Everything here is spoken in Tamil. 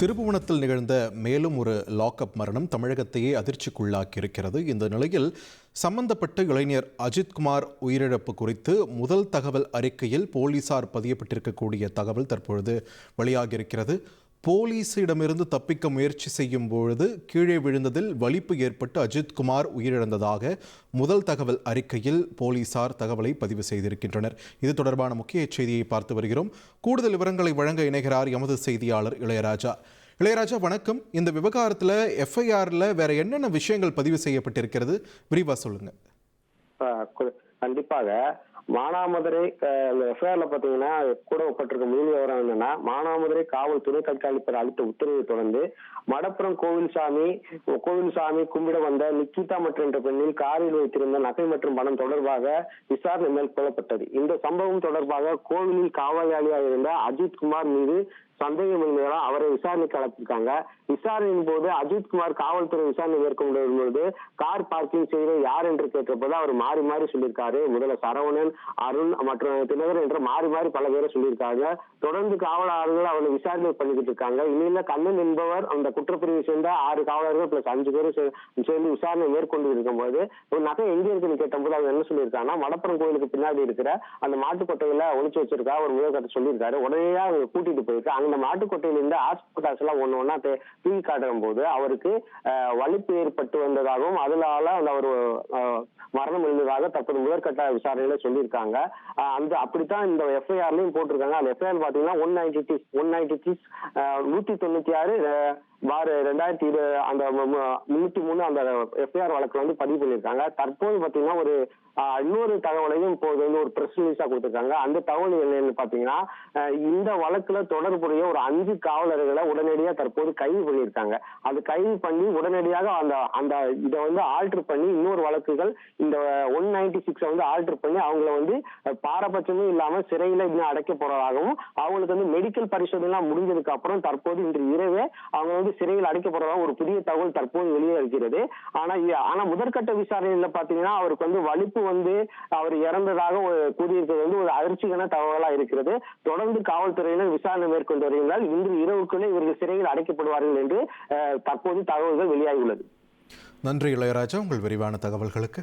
திருப்புவனத்தில் நிகழ்ந்த மேலும் ஒரு லாக்அப் மரணம் தமிழகத்தையே அதிர்ச்சிக்குள்ளாக்கி இருக்கிறது இந்த நிலையில் சம்பந்தப்பட்ட இளைஞர் அஜித்குமார் உயிரிழப்பு குறித்து முதல் தகவல் அறிக்கையில் போலீசார் பதியப்பட்டிருக்கக்கூடிய தகவல் தற்பொழுது வெளியாகியிருக்கிறது. போலீஸிடமிருந்து தப்பிக்க முயற்சி செய்யும் பொழுது கீழே விழுந்ததில் வலிப்பு ஏற்பட்டு அஜித்குமார் உயிரிழந்ததாக முதல் தகவல் அறிக்கையில் போலீசார் தகவலை பதிவு செய்திருக்கின்றனர். இது தொடர்பான முக்கிய செய்தியை பார்த்து வருகிறோம். கூடுதல் விவரங்களை வழங்க இணைகிறார் எமது செய்தியாளர் இளையராஜா. இளையராஜா வணக்கம். இந்த விவகாரத்தில் எஃப்ஐஆரில் வேற என்னென்ன விஷயங்கள் பதிவு செய்யப்பட்டிருக்கிறது? விரிவாக சொல்லுங்க. கண்டிப்பாக மானாமதுரை எஃப்ஐஆர்ல பாத்தீங்கன்னா கூட ஒப்பட்டிருக்க முழு விவரம் என்னன்னா மானாமதுரை காவல் துணை கண்காணிப்பர் அளித்த உத்தரவை தொடர்ந்து மடப்புறம் கோவில்சாமி கோவில்சாமி கும்பிட வந்த நிக்கிதா மற்றும் என்ற பெண்ணில் காரில் வைத்திருந்த நகை மற்றும் பணம் தொடர்பாக விசாரணை மேற்கொள்ளப்பட்டது. இந்த சம்பவம் தொடர்பாக கோவிலில் காவலாளியாக இருந்த அஜித் குமார் மீது சந்தேகம் இருந்ததால் அவரை விசாரணைக்கு அழைச்சிருக்காங்க விசாரணையின் போது அஜித்குமார் காவல்துறை விசாரணை மேற்கொண்டு வரும்போது கார் பார்க்கிங் செய்த யார் என்று கேட்டபோது அவர் மாறி மாறி சொல்லியிருக்காரு. முதல்ல சரவணன் அருண் மற்றும் தினகரன் என்று மாறி மாறி பல பேரை சொல்லியிருக்காங்க. தொடர்ந்து காவலாளர்கள் அவரை விசாரணை பண்ணிக்கிட்டு இருக்காங்க. இனியில கண்ணன் என்பவர் அந்த குற்றப்பிரிவை சேர்ந்த ஆறு காவலர்கள் பிளஸ் அஞ்சு பேரும் சேர்ந்து விசாரணை மேற்கொண்டு இருக்கும்போது ஒரு நகை எங்க இருக்குன்னு கேட்டபோது அவர் என்ன சொல்லியிருக்காங்கன்னா மடப்புறம் கோயிலுக்கு பின்னாடி இருக்கிற அந்த மாட்டுக்கொட்டையில ஒழிச்சு வச்சிருக்கா ஒரு முதல்கட்ட சொல்லியிருக்காரு. உடனே அவங்க கூட்டிட்டு போயிருக்கு அந்த மாட்டுக்கொட்டையில இருந்து ஹாஸ்பிட்டல்ஸ் எல்லாம் ஒண்ணு ஒன்னா தூக்கி காட்டும் போது அவருக்கு வலிப்பு ஏற்பட்டு வந்ததாகவும் அதனால அந்த ஒரு மரணம் இருந்ததாக தற்போது முதற்கட்ட விசாரணையில சொல்லி இருக்காங்க. அந்த அப்படித்தான் இந்த எஃப்ஐஆர்லயும் போட்டிருக்காங்க. அந்த எஃப்ஐஆர் பாத்தீங்கன்னா one ninety six one ninety six நூத்தி தொண்ணூத்தி ஆறு வார ரெண்டாயிரத்தி இரு அந்த முன்னூத்தி மூணு அந்த எஃப்ஐஆர் வழக்கு வந்து பதிவு பண்ணியிருக்காங்க. தற்போது பாத்தீங்கன்னா ஒரு இன்னொரு தகவலையும் இப்போது வந்து ஒரு பிரஸ் ரிலீஸா கொடுத்திருக்காங்க. அந்த தகவல் என்னன்னு பாத்தீங்கன்னா இந்த வழக்குல தொடர்புடைய ஒரு அஞ்சு காவலர்களை உடனடியா தற்போது கைது பண்ணியிருக்காங்க. அது கைது பண்ணி உடனடியாக அந்த அந்த இதை வந்து ஆல்டர் பண்ணி இன்னொரு வழக்குகள் இந்த ஒன் நைன்டி சிக்ஸை வந்து ஆல்டர் பண்ணி அவங்கள வந்து பாரபட்சமும் இல்லாம சிறையில இன்னும் அடைக்க போறதாகவும் அவங்களுக்கு வந்து மெடிக்கல் பரிசோதனை எல்லாம் முடிஞ்சதுக்கு அப்புறம் தற்போது இன்று இரவே அவங்க வந்து சிறையில் அடைக்க போறதாக ஒரு புதிய தகவல் தற்போது வெளியே இருக்கிறது ஆனா ஆனா முதற்கட்ட விசாரணையில பாத்தீங்கன்னா அவருக்கு வந்து வலிப்பு வந்து அவர் இறந்ததாக கூறியிருக்கிறது வந்து ஒரு அதிர்ச்சியான தகவலா இருக்கிறது. தொடர்ந்து காவல்துறையினர் விசாரணை மேற்கொண்டு வருகிறார்கள் இன்று இரவுக்குள்ளே இவர்கள் சிறையில் அடைக்கப்படுவார்கள் என்று தற்போது தகவல்கள் வெளியாகியுள்ளது. நன்றி இளையராஜா. உங்கள் விரிவான தகவல்களுக்கு